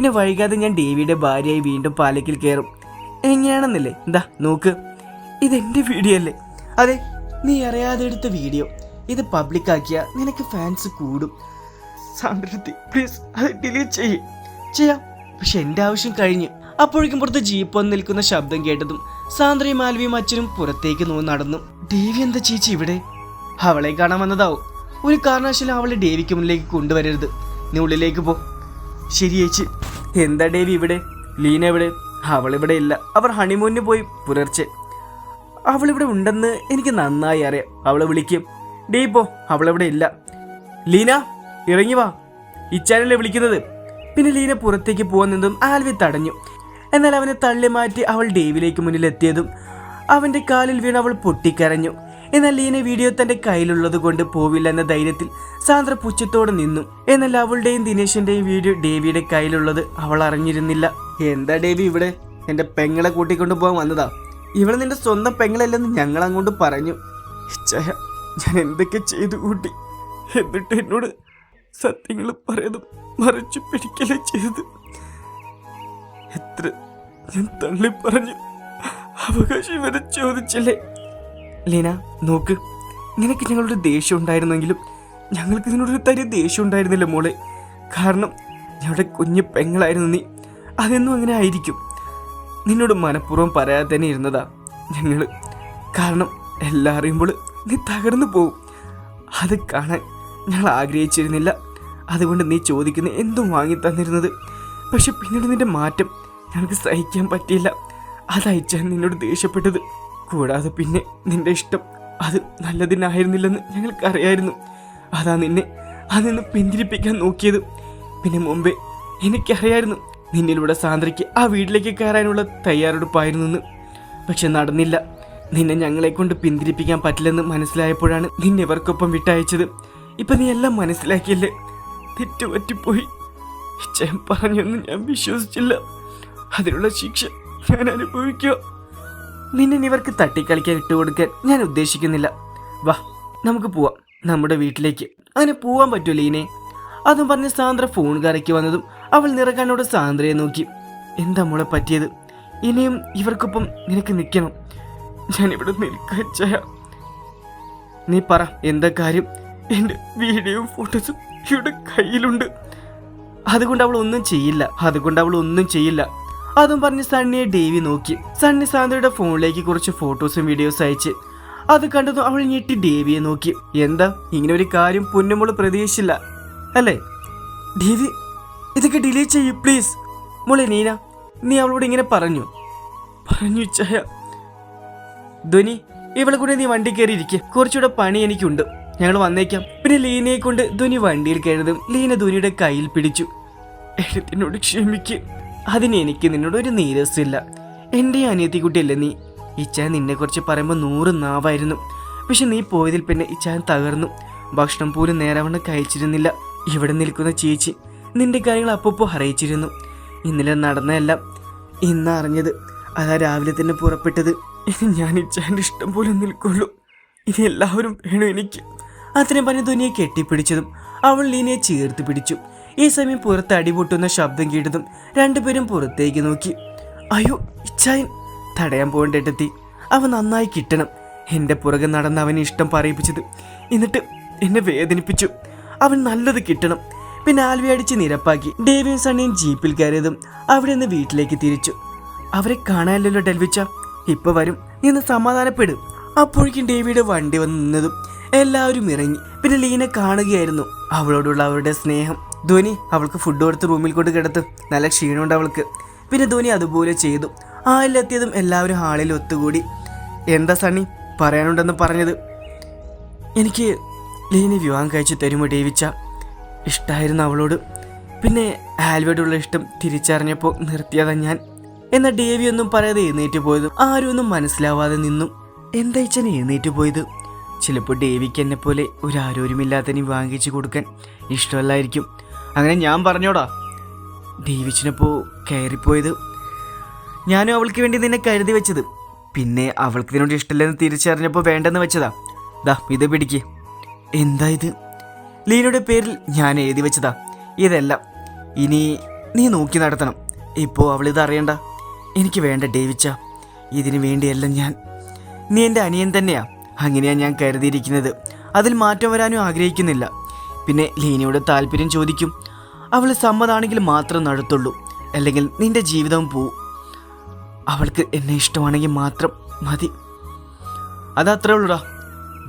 പിന്നെ വൈകാതെ ഞാൻ ദേവിയുടെ ഭാര്യയായി വീണ്ടും പാലക്കിൽ കയറും. എങ്ങനെയാണെന്നല്ലേ? എന്താ നോക്ക്. ഇതെന്റെ വീഡിയോ അല്ലേ അതെ നീ അറിയാതെ എടുത്ത വീഡിയോ. ഇത് പബ്ലിക് ആക്കിയ നിനക്ക് ഫാൻസ് കൂടും. സാന്ദ്രത്തി പ്ലീസ് അത് ഡിലീറ്റ് ചെയ്യ്. ചെയ്യാം. പക്ഷെ എന്റെ ആവശ്യം കഴിഞ്ഞ്. അപ്പോഴേക്കും പുറത്ത് ജീപ്പ് വന്ന് നിൽക്കുന്ന ശബ്ദം കേട്ടതും സാന്ദ്രയും മാൽവിയും അച്ഛനും പുറത്തേക്ക് നോ നടന്നു. ദേവി എന്താ ചേച്ചി ഇവിടെ? അവളെ കാണാൻ വന്നതാവും. ഒരു കാരണവശാലും അവളെ ദേവിക്ക് മുന്നിലേക്ക് കൊണ്ടുവരരുത്. നീ ഉള്ളിലേക്ക് പോ. ശരി ചേച്ചി എന്താ ഡേവി ഇവിടെ? ലീന എവിടെ? അവളിവിടെ ഇല്ല. അവർ ഹണിമൂണിന് പോയി പുലർച്ചെ. അവളിവിടെ ഉണ്ടെന്ന് എനിക്ക് നന്നായി അറിയാം. അവളെ വിളിക്കും. ഡേ പോ അവളിവിടെ ഇല്ല. ലീന ഇറങ്ങി വാ. ഇച്ചാനല്ലേ വിളിക്കുന്നത്? പിന്നെ ലീന പുറത്തേക്ക് പോകാൻ നിന്നും ആൽവി തടഞ്ഞു. എന്നാൽ അവനെ തള്ളി മാറ്റി അവൾ ഡേവിലേക്ക് മുന്നിൽ എത്തിയതും അവന്റെ കാലിൽ വീണ് അവൾ പൊട്ടിക്കരഞ്ഞു. എന്നാൽ ലീന വീഡിയോ തന്റെ കയ്യിലുള്ളത് കൊണ്ട് പോവില്ല എന്ന ധൈര്യത്തിൽ സാന്ദ്ര പുച്ഛത്തോടെ നിന്നു. എന്നാൽ അവളുടെയും ദിനേശിന്റെയും വീഡിയോ ഡേവിയുടെ കയ്യിലുള്ളത് അവൾ അറിഞ്ഞിരുന്നില്ല. എന്താ ഡേവി ഇവിടെ? എന്റെ പെങ്ങളെ കൂട്ടിക്കൊണ്ട് പോകാൻ വന്നതാ. ഇവൾ നിന്റെ സ്വന്തം പെങ്ങളല്ലെന്ന് ഞങ്ങൾ അങ്ങോട്ട് പറഞ്ഞു. ഞാൻ എന്തൊക്കെ ചെയ്തു കൂട്ടി? എന്നിട്ട് എന്നോട് സത്യങ്ങൾ പറയുന്നതും മറിച്ചു പിടിക്കലേ ചെയ്ത് എത്ര ഞാൻ തള്ളി പറഞ്ഞു. അവകാശം വരെ ചോദിച്ചില്ലേ? ലീന നോക്ക്. നിനക്ക് ഞങ്ങളുടെ ദേഷ്യം ഉണ്ടായിരുന്നെങ്കിലും ഞങ്ങൾക്ക് ഇതിനോടൊരു തരി ദേഷ്യം ഉണ്ടായിരുന്നില്ല മോളെ. കാരണം ഞങ്ങളുടെ കുഞ്ഞു പെങ്ങളായിരുന്നു നീ. അതെന്നും അങ്ങനെ ആയിരിക്കും. നിന്നോട് മനഃപൂർവം പറയാതെ തന്നെ ഇരുന്നതാ ഞങ്ങൾ കാരണം എല്ലാം അറിയുമ്പോൾ നീ തകർന്നു പോവും. അത് കാണാൻ ഞങ്ങൾ ആഗ്രഹിച്ചിരുന്നില്ല. അതുകൊണ്ട് നീ ചോദിക്കുന്ന എന്തും വാങ്ങി തന്നിരുന്നത്. പക്ഷെ പിന്നീട് നിന്റെ മാറ്റം ഞങ്ങൾക്ക് സഹിക്കാൻ പറ്റിയില്ല. അതയച്ചാൽ നിന്നോട് ദേഷ്യപ്പെട്ടത്. കൂടാതെ പിന്നെ നിന്റെ ഇഷ്ടം അത് നല്ലതിനായിരുന്നില്ലെന്ന് ഞങ്ങൾക്കറിയായിരുന്നു. അതാ നിന്നെ അതിൽ നിന്ന് പിന്തിരിപ്പിക്കാൻ നോക്കിയത്. പിന്നെ മുമ്പേ എനിക്കറിയായിരുന്നു നിന്നിലൂടെ സാന്ദ്രയ്ക്ക് ആ വീട്ടിലേക്ക് കയറാനുള്ള തയ്യാറെടുപ്പായിരുന്നെന്ന് പക്ഷെ നടന്നില്ല. നിന്നെ ഞങ്ങളെ കൊണ്ട് പിന്തിരിപ്പിക്കാൻ പറ്റില്ലെന്ന് മനസ്സിലായപ്പോഴാണ് നിന്നെ ഇവർക്കൊപ്പം വിട്ടയച്ചത്. ഇപ്പം നീ എല്ലാം മനസ്സിലാക്കിയല്ലേ? തെറ്റുപറ്റിപ്പോയി. ഇച്ചയം പറഞ്ഞൊന്നും ഞാൻ വിശ്വസിച്ചില്ല. അതിനുള്ള ശിക്ഷ ഞാൻ അനുഭവിക്കുക. നിന്നെ ഇവർക്ക് തട്ടിക്കളിക്കാൻ ഇട്ടുകൊടുക്കാൻ ഞാൻ ഉദ്ദേശിക്കുന്നില്ല. വാ നമുക്ക് പോവാം. നമ്മുടെ വീട്ടിലേക്ക്. അങ്ങനെ പോവാൻ പറ്റൂ ലീനെ അതും പറഞ്ഞ് സാന്ദ്ര ഫോൺ കറക്കി വന്നതും അവൾ നിറക്കാനോട് സാന്ദ്രയെ നോക്കി. എന്താ മോളെ പറ്റിയത്? ഇനിയും ഇവർക്കൊപ്പം നിനക്ക് നിൽക്കണം. ഞാനിവിടെ നിൽക്കച്ചയ നീ പറ എന്താ കാര്യം? എന്റെ വീഡിയോയും ഫോട്ടോസും ഇവിടെ കയ്യിലുണ്ട്. അതുകൊണ്ട് അവൾ ഒന്നും ചെയ്യില്ല. അതുകൊണ്ട് അവൾ ഒന്നും ചെയ്യില്ല. അതും പറഞ്ഞ് സണ്ണിയെ ഡേവി നോക്കി. സണ്ണി സാന്ദ്രയുടെ ഫോണിലേക്ക് കുറച്ച് ഫോട്ടോസും വീഡിയോസും അയച്ച്. അത് കണ്ടതും അവൾ ഞെട്ടി ഡേവിയെ നോക്കി. എന്താ? ഇങ്ങനെ ഒരു കാര്യം പൊന്നുമോൾ പ്രതീക്ഷിച്ചില്ല. അല്ലേ? ഡേവി ഇതൊക്കെ ഡിലീറ്റ് ചെയ്യൂ പ്ലീസ് മോളെ നീന നീ അവളോട് ഇങ്ങനെ പറഞ്ഞു. പറഞ്ഞു ചയ. ധ്വനി ഇവളെ കൂടെ നീ വണ്ടി കയറി ഇരിക്കുക കുറച്ചുകൂടെ പണി എനിക്കുണ്ട്. ഞങ്ങൾ വന്നേക്കാം. പിന്നെ ലീനയെ കൊണ്ട് ധ്വനി വണ്ടിയിൽ കയറുന്നതും ലീന ധ്വനിയുടെ കയ്യിൽ പിടിച്ചു. എഴുത്തിനോട് ക്ഷമിക്ക്. അതിന് എനിക്ക് നിന്നോട് ഒരു നീരസമില്ല എന്റെ അനിയത്തിക്കുട്ടിയല്ലേ നീ? ഇച്ചാൻ നിന്നെ കുറിച്ച് പറയുമ്പോൾ നൂറ് നാവായിരുന്നു. പക്ഷെ നീ പോയതിൽ പിന്നെ ഇച്ചാൻ തകർന്നു. ഭക്ഷണം പോലും നേരവണ്ണം കഴിച്ചിരുന്നില്ല. ഇവിടെ നിൽക്കുന്ന ചേച്ചി നിന്റെ കാര്യങ്ങൾ അപ്പപ്പോൾ അറിയിച്ചിരുന്നു. ഇന്നലെ നടന്നതെല്ലാം ഇന്ന് അറിഞ്ഞത് അതാ രാവിലെ തന്നെ പുറപ്പെട്ടത്. ഇനി ഞാൻ ഇച്ചാന്റെ ഇഷ്ടം പോലെ നിൽക്കുള്ളൂ. ഇനി എല്ലാവരും വേണം എനിക്ക്. അത്രയും പറഞ്ഞ ധോനിയെ കെട്ടിപ്പിടിച്ചതും അവൾ ലീനയെ ചേർത്ത് പിടിച്ചു. ഈ സമയം പുറത്ത് അടിപൊട്ടുന്ന ശബ്ദം കേട്ടതും രണ്ടുപേരും പുറത്തേക്ക് നോക്കി. അയ്യോ ഇച്ചായൻ തടയാൻ പോകേണ്ടിട്ടെത്തി അവ നന്നായി കിട്ടണം. എന്റെ പുറകെ നടന്ന് അവന് ഇഷ്ടം പറയിപ്പിച്ചത്. എന്നിട്ട് എന്നെ വേദനിപ്പിച്ചു. അവൻ നല്ലത് കിട്ടണം. പിന്നെ ആൽവി അടിച്ച് നിരപ്പാക്കി ഡേവിയും സണ്ണിയും ജീപ്പിൽ കയറിയതും അവിടെ നിന്ന് വീട്ടിലേക്ക് തിരിച്ചു. അവരെ കാണാനല്ലോ ഡെൽവിച്ച. ഇപ്പൊ വരും. നിന്ന് സമാധാനപ്പെടും. അപ്പോഴേക്കും ഡേവിയുടെ വണ്ടി വന്ന് നിന്നതും എല്ലാവരും ഇറങ്ങി. പിന്നെ ലീന കാണുകയായിരുന്നു അവളോടുള്ള അവരുടെ സ്നേഹം. ധോനി അവൾക്ക് ഫുഡ് കൊടുത്ത് റൂമിൽ കൊണ്ട് കിടത്ത്. നല്ല ക്ഷീണമുണ്ട് അവൾക്ക്. പിന്നെ ധോനി അതുപോലെ ചെയ്തു. ഹാളിലെത്തിയതും എല്ലാവരും ഹാളിൽ ഒത്തുകൂടി. എന്താ സണ്ണി? പറയാനുണ്ടെന്ന് പറഞ്ഞത്. എനിക്ക് ലീനെ വിവാഹം കഴിച്ച് തരുമോ ഡേവിച്ച? ഇഷ്ടമായിരുന്നു അവളോട്. പിന്നെ ആൽവേഡുള്ള ഇഷ്ടം തിരിച്ചറിഞ്ഞപ്പോൾ നിർത്തിയതാ ഞാൻ. എന്നാൽ ഡേവി ഒന്നും പറയാതെ എഴുന്നേറ്റ് പോയതും. ആരും ഒന്നും മനസ്സിലാവാതെ നിന്നു. എന്താ ഇച്ചൻ എഴുന്നേറ്റ് പോയത്? ചിലപ്പോൾ ഡേവിക്ക് എന്നെ പോലെ ഒരു ആരോരുമില്ലാത്തതിന് വാങ്ങിച്ചു കൊടുക്കാൻ ഇഷ്ടമല്ലായിരിക്കും. അങ്ങനെ ഞാൻ പറഞ്ഞോടാ. ഡേവിച്ചിനപ്പോൾ കയറിപ്പോയത്. ഞാനും അവൾക്ക് വേണ്ടി നിന്നെ കരുതി വെച്ചത്. പിന്നെ അവൾക്ക് ഇതിനോട് ഇഷ്ടമില്ലെന്ന് തിരിച്ചറിഞ്ഞപ്പോൾ വേണ്ടെന്ന് വെച്ചതാ. ദാ ഇത് പിടിക്ക്. എന്താ ഇത്? ലീനയുടെ പേരിൽ ഞാൻ എഴുതി വെച്ചതാ. ഇതെല്ലാം ഇനി നീ നോക്കി നടത്തണം. ഇപ്പോൾ അറിയണ്ട. എനിക്ക് വേണ്ട ഡേവിച്ച ഇതിനു വേണ്ടിയല്ല ഞാൻ. നീ എന്റെ അനിയൻ തന്നെയാ. അങ്ങനെയാണ് ഞാൻ കരുതിയിരിക്കുന്നത്. അതിൽ മാറ്റം വരാനും ആഗ്രഹിക്കുന്നില്ല. പിന്നെ ലീനയുടെ താല്പര്യം ചോദിക്കും. അവൾ സമ്മതാണെങ്കിൽ മാത്രം നടത്തുള്ളൂ. അല്ലെങ്കിൽ നിന്റെ ജീവിതം പോവും അവൾക്ക് എന്നെ ഇഷ്ടമാണെങ്കിൽ മാത്രം മതി. അതത്രേ ഉള്ളൂടാ.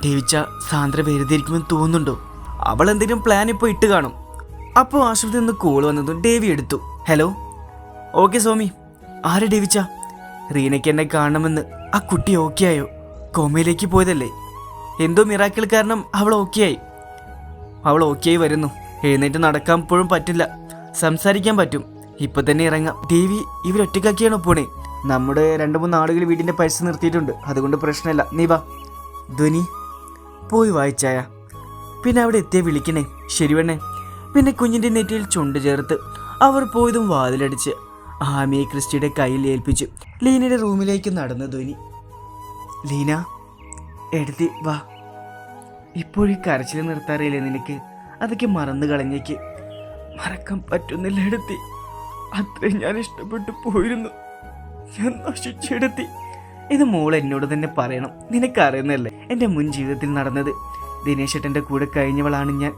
ദേവിച്ച സാന്ദ്ര വെറുതെ ഇരിക്കുമെന്ന് തോന്നുന്നുണ്ടോ? അവൾ എന്തെങ്കിലും പ്ലാൻ ഇപ്പോൾ ഇട്ട് കാണും. അപ്പോൾ ആശുപത്രി നിന്ന് കോൾ വന്നതും ദേവി എടുത്തു. ഹലോ ഓക്കെ സ്വാമി. ആരെ ഡേവിച്ച റീനയ്ക്ക് എന്നെ കാണണമെന്ന് ആ കുട്ടി ഓക്കെ ആയോ? കോമയിലേക്ക് പോയതല്ലേ? എന്തോ മിറാക്കിൾ കാരണം അവൾ ഓക്കെ ആയി. അവൾ ഓക്കെ വരുന്നു. എഴുന്നേറ്റ് നടക്കാൻ ഇപ്പോഴും പറ്റില്ല. സംസാരിക്കാൻ പറ്റും. ഇപ്പൊ തന്നെ ഇറങ്ങാം. ദേവി ഇവരൊറ്റക്കാക്കിയാണ് പോണേ? നമ്മുടെ രണ്ട് മൂന്ന് ആളുകൾ വീടിന്റെ പൈസ നിർത്തിയിട്ടുണ്ട്. അതുകൊണ്ട് പ്രശ്നമില്ല. നീ വാ. ധ്വനി പോയി വായിച്ചായ പിന്നെ അവിടെ എത്തിയ വിളിക്കണേ. ശരിവണ്ണേ പിന്നെ കുഞ്ഞിന്റെ നെറ്റിയിൽ ചുണ്ട് ചേർത്ത് അവർ പോയതും വാതിലടിച്ച് ആമിയെ ക്രിസ്റ്റിയുടെ കയ്യിൽ ഏൽപ്പിച്ചു ലീനയുടെ റൂമിലേക്ക് നടന്നു ധ്വനി ലീന എടുത്തി വാ. ഇപ്പോഴീ കരച്ചിൽ നിർത്താറിയില്ലേ നിനക്ക്? അതൊക്കെ മറന്നു കളഞ്ഞേക്ക്. മറക്കാൻ പറ്റുന്നില്ല എടുത്തി. അത്രയും ഞാൻ ഇഷ്ടപ്പെട്ടു പോയിരുന്നു. ഞാൻ നശിച്ചെടുത്തി ഇത് മോൾ എന്നോട് തന്നെ പറയണം. നിനക്കറിയുന്നല്ലേ എന്റെ മുൻ ജീവിതത്തിൽ നടന്നത്. ദിനേശ് ഏട്ടന്റെ കൂടെ കഴിഞ്ഞവളാണ് ഞാൻ.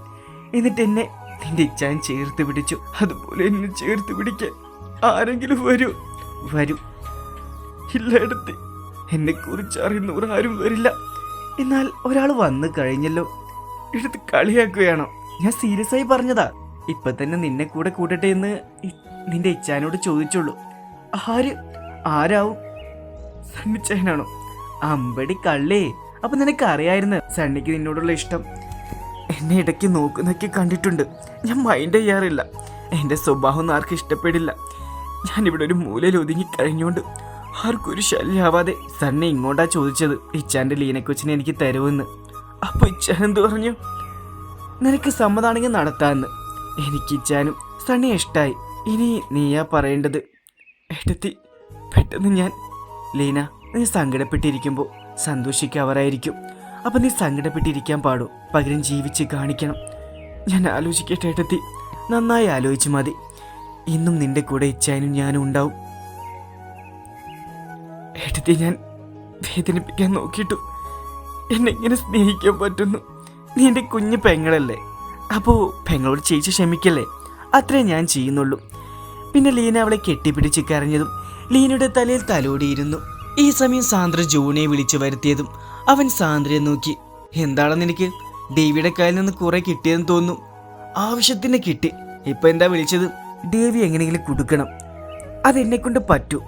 എന്നിട്ട് എന്നെ നിന്റെ ഇച്ഛാൻ ചേർത്ത് പിടിച്ചു. അതുപോലെ എന്നെ ചേർത്ത് പിടിക്കാൻ ആരെങ്കിലും വരൂ? വരൂ. ഇല്ല എന്നെ കുറിച്ച് അറിയുന്നവർ ആരും വരില്ല. എന്നാൽ ഒരാൾ വന്നു കഴിഞ്ഞല്ലോ. എടുത്ത് കളിയാക്കുകയാണോ. ഞാൻ സീരിയസ് ആയി പറഞ്ഞതാ. ഇപ്പൊ തന്നെ നിന്നെ കൂടെ കൂട്ടട്ടെ എന്ന് നിന്റെ ഇച്ചാനോട് ചോദിച്ചുള്ളൂ. ആര്? ആരാവും? സണ്ണിച്ചേനാണോ അമ്പടി കള്ളേ. അപ്പൊ നിനക്ക് അറിയായിരുന്നു സണ്ണിക്ക് നിന്നോടുള്ള ഇഷ്ടം. എന്നെ ഇടയ്ക്ക് നോക്കുന്നൊക്കെ കണ്ടിട്ടുണ്ട്. ഞാൻ മൈൻഡ് ചെയ്യാറില്ല. എന്റെ സ്വഭാവം ഒന്നും ആർക്കും ഇഷ്ടപ്പെടില്ല. ഞാനിവിടെ ഒരു മൂലയിൽ ഒതുങ്ങി കഴിഞ്ഞോണ്ട് ആർക്കും ഒരു ശല്യമാവാതെ സണ്ണി ഇങ്ങോട്ടാ ചോദിച്ചത്. ഇച്ചാന്റെ ലീനക്കൊച്ചിനെ എനിക്ക് തരുമെന്ന്. അപ്പോൾ ഇച്ചാൻ എന്ത് പറഞ്ഞു? നിനക്ക് സമ്മതാണെങ്കിൽ നടത്താന്ന്. എനിക്ക് ഇച്ചാനും സണ്ണിയെ ഇഷ്ടായി. ഇനി നീയാ പറയേണ്ടത്. എടുത്തി പെട്ടെന്ന് ഞാൻ. ലീന നീ സങ്കടപ്പെട്ടിരിക്കുമ്പോൾ സന്തോഷിക്കാവറായിരിക്കും അപ്പം നീ സങ്കടപ്പെട്ടിരിക്കാൻ പാടൂ. പകരം ജീവിച്ച് കാണിക്കണം. ഞാൻ ആലോചിക്കട്ടെ ഏട്ടത്തി നന്നായി ആലോചിച്ചു മതി. ഇന്നും നിന്റെ കൂടെ ഇച്ചാനും ഞാനും ഉണ്ടാവും. ഏട്ടത്തി ഞാൻ വേദനിപ്പിക്കാൻ നോക്കിയിട്ടു. എന്നെ ഇങ്ങനെ സ്നേഹിക്കാൻ പറ്റുന്നു? നീ എന്റെ കുഞ്ഞു പെങ്ങളല്ലേ. അപ്പോൾ പെങ്ങളോട് ചേച്ചി ക്ഷമിക്കല്ലേ? അത്രേ ഞാൻ ചെയ്യുന്നുള്ളൂ. പിന്നെ ലീന അവളെ കെട്ടിപ്പിടിച്ച് കരഞ്ഞതും ലീനയുടെ തലയിൽ തലോടിയിരുന്നു. ഈ സമയം സാന്ദ്ര ജോണിയെ വിളിച്ചു വരുത്തിയതും അവൻ സാന്ദ്രയെ നോക്കി. എന്താണെന്ന് നിനക്ക്? ദേവിയുടെ കയ്യിൽ നിന്ന് കുറെ കിട്ടിയെന്ന് തോന്നുന്നു. ആവശ്യത്തിന് കിട്ടി. ഇപ്പൊ എന്താ വിളിച്ചത്? ദേവി എങ്ങനെയെങ്കിലും കൊടുക്കണം. അതെന്നെ കൊണ്ട് പറ്റൂ.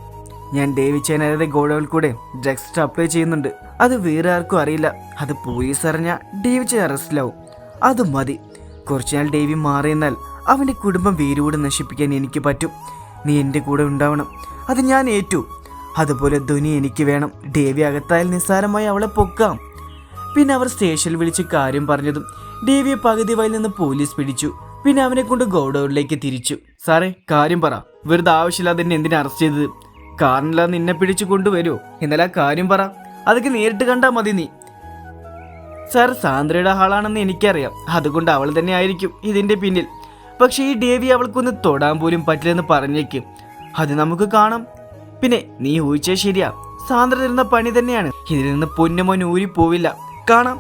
ഞാൻ ഡേവി ചേനയുടെ ഗോഡൌണിൽ കൂടെ ഡ്രഗ്സ് അപ്ലൈ ചെയ്യുന്നുണ്ട്. അത് വേറെ ആർക്കും അറിയില്ല. അത് പോലീസ് അറിഞ്ഞാൽ ചേന അറസ്റ്റിലാവും അത് മതി. കുറച്ചുനാൾ ഡേവി മാറിയെന്നാൽ അവന്റെ കുടുംബം വേരോട് നശിപ്പിക്കാൻ എനിക്ക് പറ്റും. നീ എന്റെ കൂടെ ഉണ്ടാവണം. അത് ഞാൻ ഏറ്റു. അതുപോലെ ധ്വനി എനിക്ക് വേണം. ഡേവി അകത്തായാൽ നിസ്സാരമായി അവളെ പൊക്കാം. പിന്നെ അവർ സ്റ്റേഷനിൽ വിളിച്ച് കാര്യം പറഞ്ഞതും ഡേവിയെ പകുതി വയൽ നിന്ന് പോലീസ് പിടിച്ചു. പിന്നെ അവനെ കൊണ്ട് ഗോഡൌണിലേക്ക് തിരിച്ചു. സാറേ കാര്യം പറ. വെറുതെ ആവശ്യമില്ലാതെ എന്നെ എന്തിനാ അറസ്റ്റ് ചെയ്തത്? കാറിനില്ലാതെ നിന്നെ പിടിച്ചു കൊണ്ടുവരൂ. ഇന്നലെ കാര്യം പറ. അതൊക്കെ നേരിട്ട് കണ്ടാ മതി നീ. സാർ സാന്ദ്രയുടെ ആളാണെന്ന് എനിക്കറിയാം. അതുകൊണ്ട് അവൾ തന്നെ ആയിരിക്കും ഇതിന്റെ പിന്നിൽ. പക്ഷെ ഈ ഡേവി അവൾക്കൊന്ന് തൊടാൻ പോലും പറ്റില്ലെന്ന് പറഞ്ഞേക്ക്. അത് നമുക്ക് കാണാം. പിന്നെ നീ ഊഹിച്ചേ ശരിയാ. സാന്ദ്ര തരുന്ന പണി തന്നെയാണ്. ഇതിൽ നിന്ന് പൊന്നുമോൻ ഊരി പോവില്ല. കാണാം.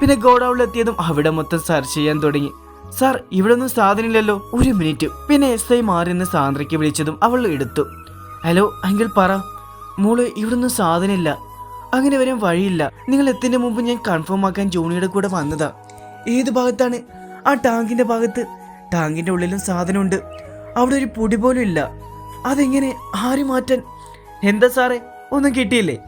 പിന്നെ ഗോഡൌണിലെത്തിയതും അവിടെ മൊത്തം സെർച്ച് ചെയ്യാൻ തുടങ്ങി. സാർ ഇവിടെ ഒന്നും സാധനമില്ലല്ലോ. ഒരു മിനിറ്റ് പിന്നെ എസ് ഐ മാറി നിന്ന് സാന്ദ്രയ്ക്ക് വിളിച്ചതും അവൾ എടുത്തു. ഹലോ അങ്കിൾ പറ. മോൾ ഇവിടൊന്നും സാധനമില്ല. അങ്ങനെ വരാൻ വഴിയില്ല. നിങ്ങൾ എത്തിന്റെ മുമ്പ് ഞാൻ കൺഫേം ആക്കാൻ ജോണിയുടെ കൂടെ വന്നതാ. ഏത് ഭാഗത്താണ്? ആ ടാങ്കിന്റെ ഭാഗത്ത്. ടാങ്കിന്റെ ഉള്ളിലും സാധനമുണ്ട്. അവിടെ ഒരു പൊടി പോലും ഇല്ല. അതെങ്ങനെ? ആര് മാറ്റാൻ? എന്താ സാറേ? ഒന്നും കിട്ടിയില്ലേ?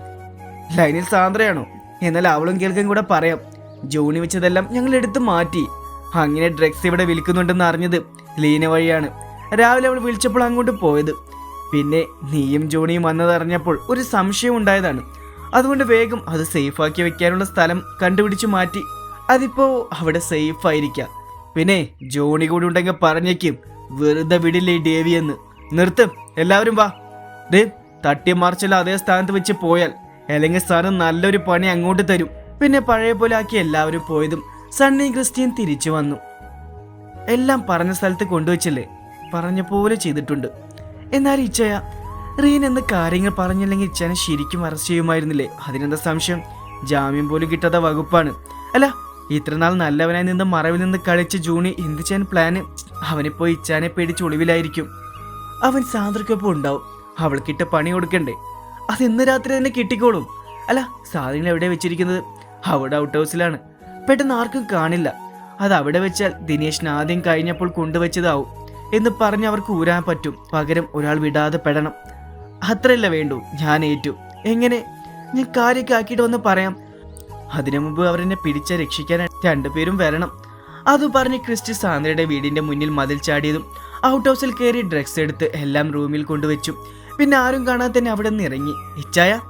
ലൈനിൽ സാന്ദ്രയാണോ? എന്നാൽ അവളും കേൾക്കാൻ കൂടെ പറയാം. ജോണി വെച്ചതെല്ലാം ഞങ്ങൾ എടുത്ത് മാറ്റി. അങ്ങനെ ഡ്രഗ്സ് ഇവിടെ വിൽക്കുന്നുണ്ടെന്ന് അറിഞ്ഞത് ലീന വഴിയാണ്. രാവിലെ അവൾ വിളിച്ചപ്പോൾ അങ്ങോട്ട് പോയത്. പിന്നെ നീയും ജോണിയും വന്നതറിഞ്ഞപ്പോൾ ഒരു സംശയം ഉണ്ടായതാണ്. അതുകൊണ്ട് വേഗം അത് സേഫാക്കി വെക്കാനുള്ള സ്ഥലം കണ്ടുപിടിച്ചു മാറ്റി. അതിപ്പോ അവിടെ സേഫ് ആയിരിക്കാം. പിന്നെ ജോണി കൂടി ഉണ്ടെങ്കിൽ പറഞ്ഞേക്കും വെറുതെ വിടില്ലേ ഡേവി എന്ന്. നിർത്തും എല്ലാവരും വാ. ദേ തട്ടി മറിച്ചെല്ലാം അതേ സ്ഥാനത്ത് വെച്ച് പോയാൽ അല്ലെങ്കിൽ സാറ് നല്ലൊരു പണി അങ്ങോട്ട് തരും. പിന്നെ പഴയ പോലെ ആക്കി എല്ലാവരും പോയതും സണ്ണി ക്രിസ്ത്യൻ തിരിച്ചു വന്നു. എല്ലാം പറഞ്ഞ സ്ഥലത്ത് കൊണ്ടുവച്ചില്ലേ? പറഞ്ഞ പോലെ ചെയ്തിട്ടുണ്ട്. എന്നാൽ ഇച്ചയ റീൻ എന്ന് കാര്യങ്ങൾ പറഞ്ഞില്ലെങ്കിൽ ഇച്ചനെ ശരിക്കും അറസ്റ്റ് ചെയ്യുമായിരുന്നില്ലേ? അതിനെന്താ സംശയം? ജാമ്യം പോലും കിട്ടാത്ത വകുപ്പാണ്. അല്ല ഇത്രനാൾ നല്ലവനായി നിന്ന് മറവിൽ നിന്ന് കളിച്ച ജൂണി എന്ത് ചെയ്യാൻ പ്ലാന് അവനിപ്പോ ഇച്ചാനെ പേടിച്ച് ഒളിവിലായിരിക്കും. അവൻ സാന്ദ്രക്കൊപ്പം ഉണ്ടാവും. അവൾക്കിട്ട് പണി കൊടുക്കണ്ടേ? അത് ഇന്ന് രാത്രി തന്നെ കിട്ടിക്കോളും. അല്ല സാധനങ്ങൾ എവിടെ വെച്ചിരിക്കുന്നത്? അവിടെ ഔട്ട് ഹൗസിലാണ് പെട്ടെന്ന് ആർക്കും കാണില്ല. അത് അവിടെ വെച്ചാൽ ദിനേശിന് ആദ്യം കഴിഞ്ഞപ്പോൾ കൊണ്ടുവച്ചതാവും. എന്ന് പറഞ്ഞ് അവർക്ക് ഊരാൻ പറ്റും. പകരം ഒരാൾ വിടാതെ പെടണം. അത്രയല്ല വേണ്ടു. ഞാൻ ഏറ്റു. എങ്ങനെ? ഞാൻ കാര്യമൊക്കെ ആക്കിയിട്ട് വന്ന് പറയാം. അതിനു മുമ്പ് അവരെന്നെ പിടിച്ച രക്ഷിക്കാൻ രണ്ടുപേരും വരണം. അത് പറഞ്ഞ് ക്രിസ്റ്റി സാന്ദ്രയുടെ വീടിന്റെ മുന്നിൽ മതിൽ ചാടിയതും ഔട്ട് ഹൗസിൽ കയറി ഡ്രഗ്സ് എടുത്ത് എല്ലാം റൂമിൽ കൊണ്ടുവച്ചു. പിന്നെ ആരും കാണാതെ തന്നെ അവിടെ നിന്ന് ഇറങ്ങി. ഇച്ചായ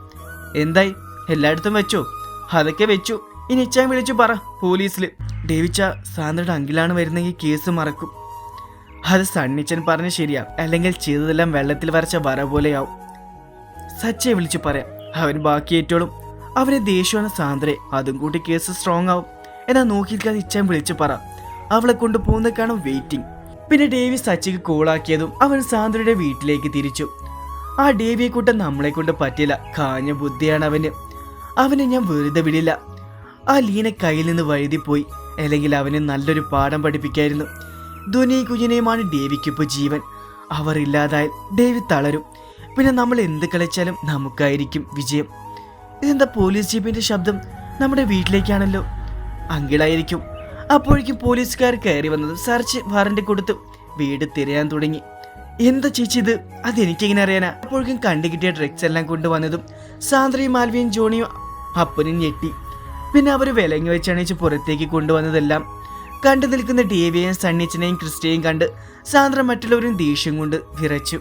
എന്തായി? എല്ലായിടത്തും വെച്ചോ? അതൊക്കെ വെച്ചു. ഇനി ഇച്ചായ വിളിച്ചു പറ പോലീസിൽ ഡേവിച്ച സാന്ദ്രയുടെ അങ്കിലാണ് വരുന്നെങ്കിൽ കേസ് മറക്കും. അത് സണ്ണിച്ചൻ പറഞ്ഞ് ശരിയാ. അല്ലെങ്കിൽ ചെയ്തതെല്ലാം വെള്ളത്തിൽ വരച്ച വര പോലെയാവും. സച്ചയെ വിളിച്ചു പറയാം. അവൻ ബാക്കി ഏറ്റോളും. അവരെ ദേഷ്യമാണ് സാന്ദ്രെ. അതും കൂട്ടി കേസ് സ്ട്രോങ് ആവും. എന്നാ നോക്കിയിരിക്കാതെ ഇച്ഛൻ വിളിച്ചു പറ. അവളെ കൊണ്ട് പോകുന്ന വെയിറ്റിംഗ് പിന്നെ ഡേവി സച്ചിക്ക് കോളാക്കിയതും അവൻ സാന്ദ്രയുടെ വീട്ടിലേക്ക് തിരിച്ചു. ആ ഡേവിയെ കൂട്ടം നമ്മളെ കൊണ്ട് പറ്റില്ല. കാഞ്ഞ ബുദ്ധിയാണ് അവന്. അവനെ ഞാൻ വെറുതെ വിടില്ല. ആ ലീന കയ്യിൽ നിന്ന് വഴുതിപ്പോയി. അല്ലെങ്കിൽ അവന് നല്ലൊരു പാഠം പഠിപ്പിക്കായിരുന്നു. ധ്വനി കുഞ്ഞിനെയുമാണ് ഡേവിക്കിപ്പോൾ ജീവൻ. അവർ ഇല്ലാതായാൽ ഡേവി തളരും. പിന്നെ നമ്മൾ എന്ത് കളിച്ചാലും നമുക്കായിരിക്കും വിജയം. ഇതെന്താ പോലീസ് ജീപ്പിന്റെ ശബ്ദം? നമ്മുടെ വീട്ടിലേക്കാണല്ലോ. അങ്കിളായിരിക്കും. അപ്പോഴേക്കും പോലീസുകാർ കയറി വന്നത് സെർച്ച് വാറന്റ് കൊടുത്തു വീട് തിരയാൻ തുടങ്ങി. എന്താ ചേച്ചി ഇത്? അതെനിക്കെങ്ങനെ അറിയാനാ? അപ്പോഴേക്കും കണ്ടു കിട്ടിയ ഡ്രഗ്സ് എല്ലാം കൊണ്ടുവന്നതും സാന്ദ്രയും മാൽവിയും ജോണിയും അപ്പനും ഞെട്ടി. പിന്നെ അവർ വിലങ്ങി വെച്ചണിച്ച് പുറത്തേക്ക് കൊണ്ടുവന്നതെല്ലാം കണ്ടു നിൽക്കുന്ന ഡേവിയെയും സണ്ണിച്ചനെയും ക്രിസ്റ്റയെയും കണ്ട് സാന്ദ്ര മറ്റുള്ളവരും ദേഷ്യം കൊണ്ട് വിറച്ചു.